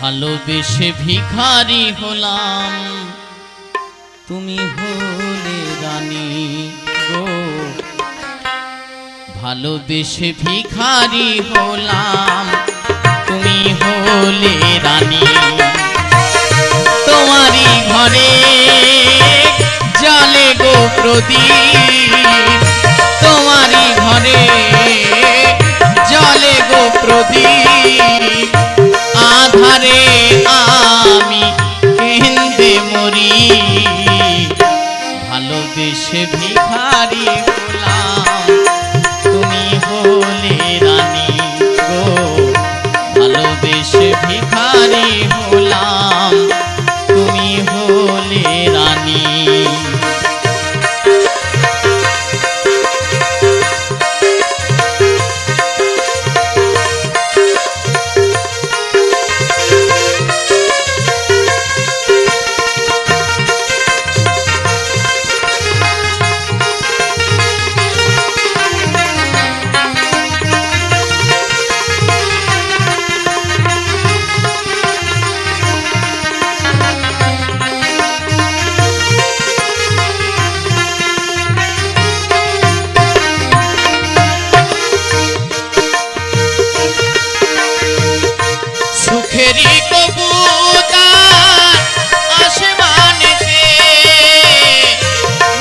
ভালোবেসে ভিখারি হলাম। তুমি হলে রানী গো। ভালোবেসে ভিখারি হলাম। তুমি হলে রানী। তোমারই ঘরে জলে গো প্রদীপ। তোমারই ঘরে ভালোবেসে ভিখারি হলাম তুমি হলে রানী গো। ভালোবেসে ভিখারি হলাম সুখেরই কবুতর আসমানেতে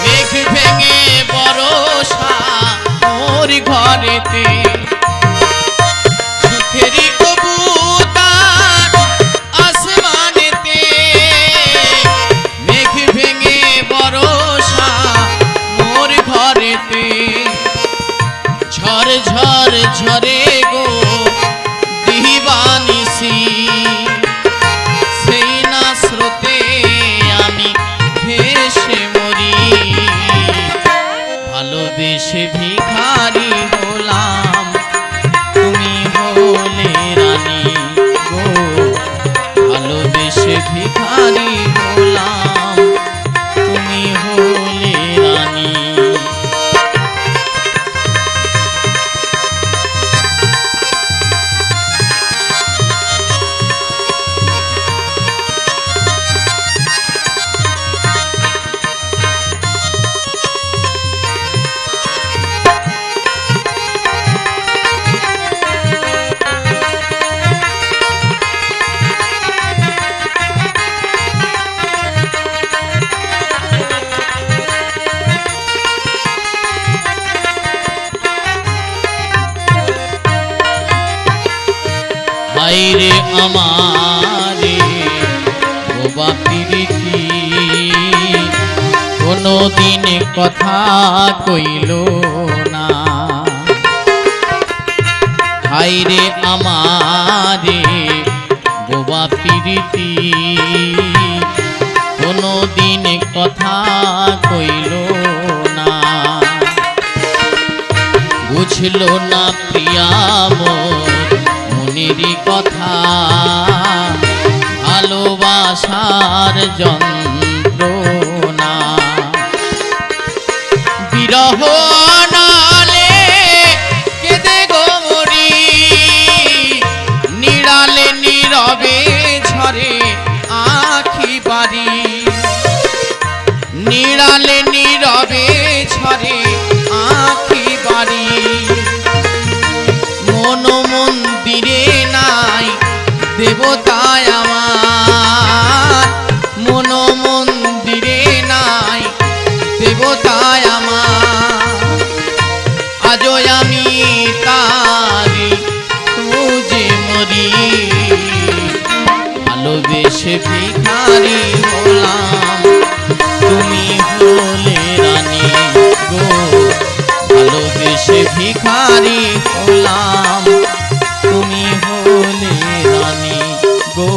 মেঘ ভেঙে বরষা মোর ঘরেতে ভালোবেসে আমারে বোবা প্রীতি কোনো দিন কথা কইল না। হাইরে আমারে বোবা প্রীতি কোনো দিন কথা কইল না। বুঝল না প্রিয়াম মনের কথা, ভালোবাসার যন্ত্রণা। বিরহ নালে কেঁদে গো নিড়ালে নীরবে ঝরে আখি বাড়ি। নিড়ালে নীরবে ভিখারি হলাম। তুমি হলে রানী গো। ভালোবেসে ভিখারি হলাম। তুমি হলে রানী গো।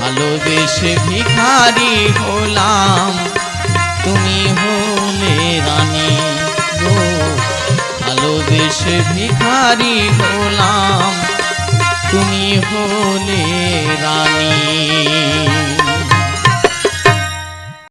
ভালোবেসে ভিখারি হলাম। তুমি হলে রানী গো। ভালোবেসে ভিখারি হলাম। তুমি হলে রানী।